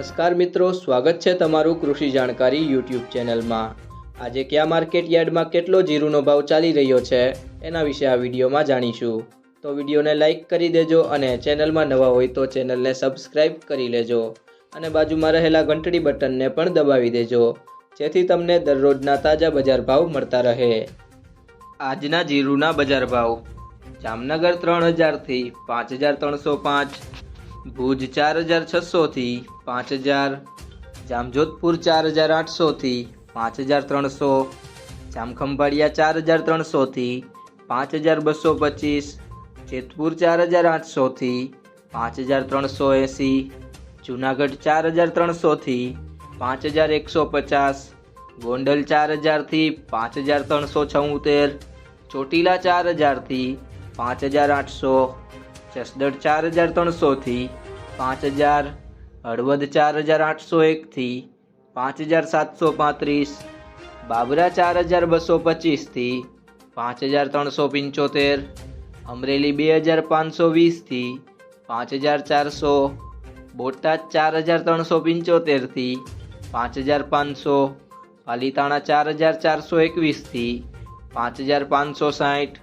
નમસ્કાર મિત્રો, સ્વાગત છે તમારું કૃષિ જાણકારી યુટ્યુબ ચેનલમાં. આજે કયા માર્કેટ યાર્ડમાં કેટલો જીરુનો ભાવ ચાલી રહ્યો છે એના વિશે આ વિડીયોમાં જાણીશું. તો વિડીયોને લાઇક કરી દેજો અને ચેનલમાં નવા હોય તો ચેનલને સબસ્ક્રાઇબ કરી લેજો અને બાજુમાં રહેલા ઘંટડી બટનને પણ દબાવી દેજો, જેથી તમને દરરોજના તાજા બજાર ભાવ મળતા રહે. આજના જીરુના બજાર ભાવ જામનગર ત્રણ હજારથી પાંચ હજાર ત્રણસો પાંચ ભુજ ચાર હજાર છસોથી પાંચ હજાર, જામજોધપુર ચાર હજાર આઠસોથી પાંચ હજાર ત્રણસો, જામખંભાળિયા ચાર હજાર ત્રણસોથી પાંચ હજાર બસો પચીસ, જેતપુર ચાર હજાર આઠસોથી પાંચ હજાર ત્રણસો એંસી, જુનાગઢ ચાર હજાર ત્રણસોથી પાંચ હજાર એકસો પચાસ, ગોંડલ ચાર હજારથી પાંચ હજાર ત્રણસો છોતેર, ચોટીલા ચાર હજારથી પાંચ હજાર આઠસો જસદણ ચાર હજાર ત્રણસોથી પાંચ હજાર હળવદ ચાર હજાર આઠસો એકથી પાંચ હજાર સાતસો પાંત્રીસ, બાબરા ચાર હજાર બસો પચીસથી પાંચ હજાર ત્રણસો પંચોતેર, અમરેલી બે હજાર પાંચસો વીસથી પાંચ હજાર ચારસો, બોટાદ ચાર હજાર ત્રણસો પંચોતેરથી પાંચ હજાર પાંચસો, પાલીતાણા ચાર હજાર ચારસો એકવીસથી પાંચ હજાર પાંચસો સાઠ,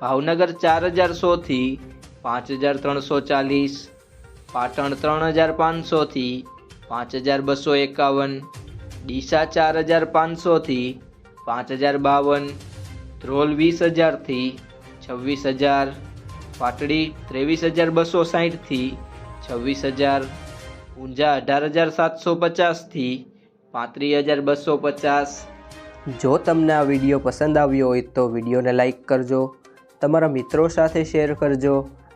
ભાવનગર ચાર હજાર સોથી પાંચ હજાર ત્રણસો ચાલીસ, પાટણ ત્રણ હજાર પાંચસોથી પાંચ હજાર બસો એકાવન, ડીસા ચાર હજાર પાંચસોથી પાંચ હજાર બાવન, ધ્રોલ વીસ હજારથી છવ્વીસ હજાર, પાટડી ત્રેવીસ હજાર બસો સાહીઠથી છવ્વીસ હજાર, ઊંઝા અઢાર હજાર સાતસો પચાસથી પાંત્રીસ હજાર બસો પચાસ. જો તમને આ વીડિયો પસંદ આવ્યો હોય તો વિડીયોને લાઈક કરજો, તમારા મિત્રો સાથે શેર કરજો